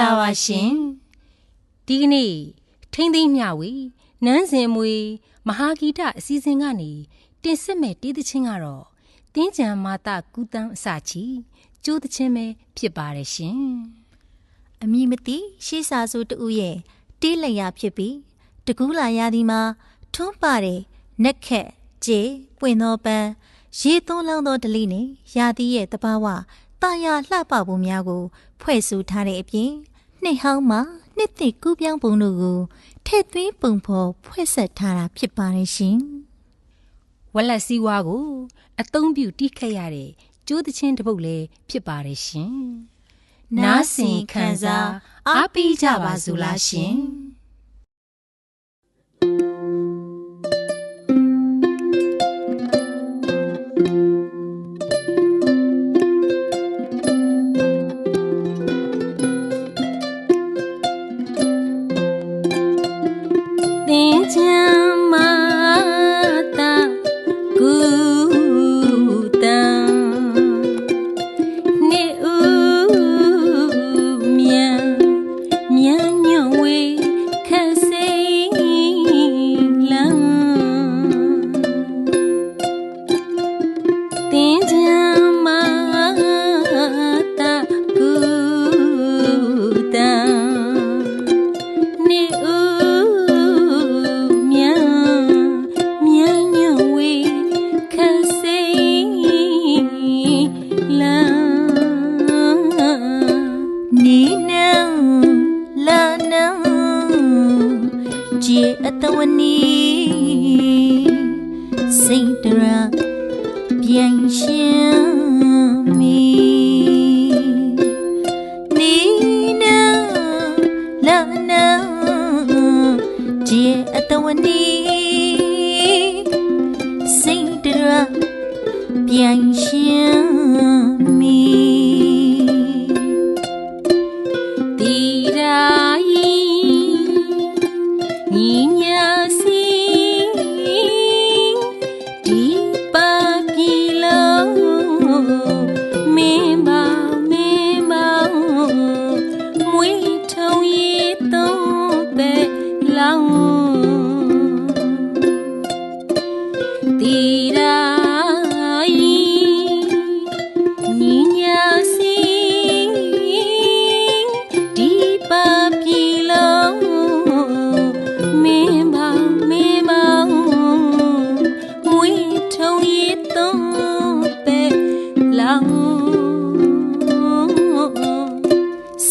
လာပါရှင်ဒီကနေ့ထိမ့်သိမ်းမြဝေနန်းစင်မွေမဟာဂီတအစည်းအဝေးကနေတင်ဆက်မဲ့တီးသချင်းကတော့တင်းကြံမာတာကူတန်းအစာချီကျိုးသချင်းပဲဖြစ်ပါတယ်ရှင်အမိမတိရှေးစာဆိုတူရဲ့တေးလျာဖြစ်ပြီးတကူးလာရသည်မှာထွန်းပါတဲ့နက်ခက်ကျေပွင့်သောပန်းရေသွန်းလောင်းသောဒလိနဲ့ရာသီရဲ့တဘာဝ တာယာလှပပုံများကို ဖွဲ့ဆိုထားတဲ့အပြင်နှစ်ဟောင်းမှာနှစ်သစ်ကူးပြောင်းပုံတို့ကိုထည့်သွင်းပုံဖော်ဖွဲ့ဆက်ထားတာဖြစ်ပါတယ်ရှင်ဝက်လက်စည်းဝါးကိုအသုံးပြုတီးခတ်ရတဲ့ကျိုးသချင်းတစ်ပုတ်လည်းဖြစ်ပါတယ်ရှင်နားဆင်ခံစားအားပေးကြပါစို့လားရှင် ပြန်ရှင်မီနီနံလာနံကျေအတဝနီစိတ်တရာပြ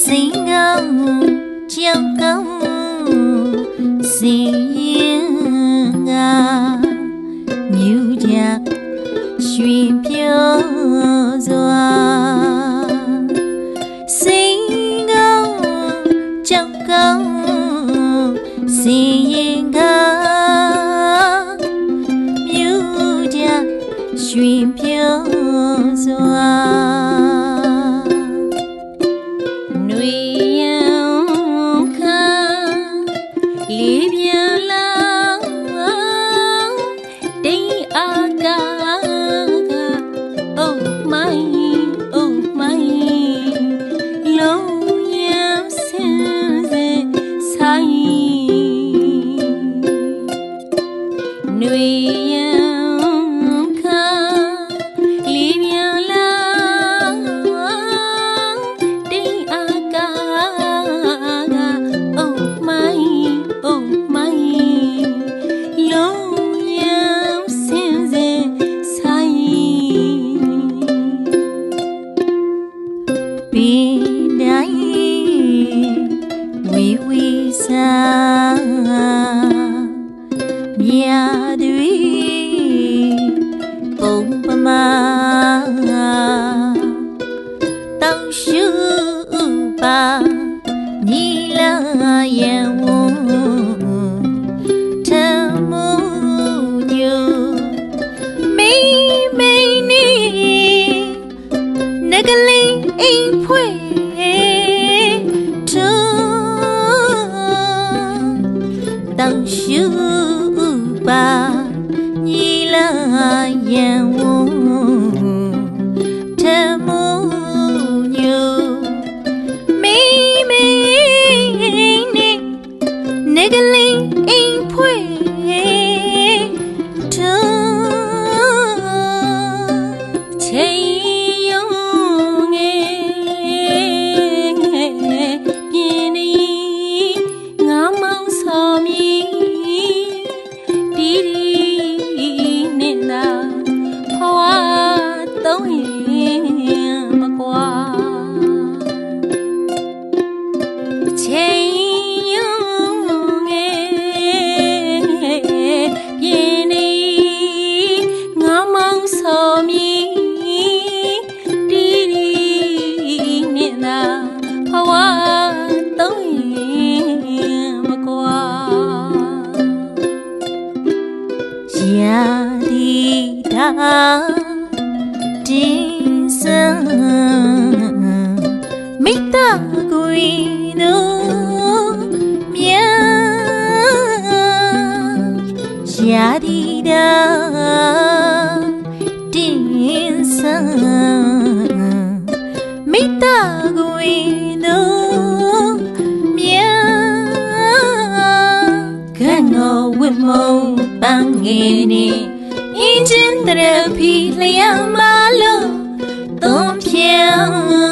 စင်ကောင်းကြော ပုံ ယံ တင်းစံမိတ္တကိုရင်တို့မြန် ခန့်တော်ဝတ်မုံပန်းငယ်နေအင်းချင်းတရဖီလျံမလို့သုံးဖြံ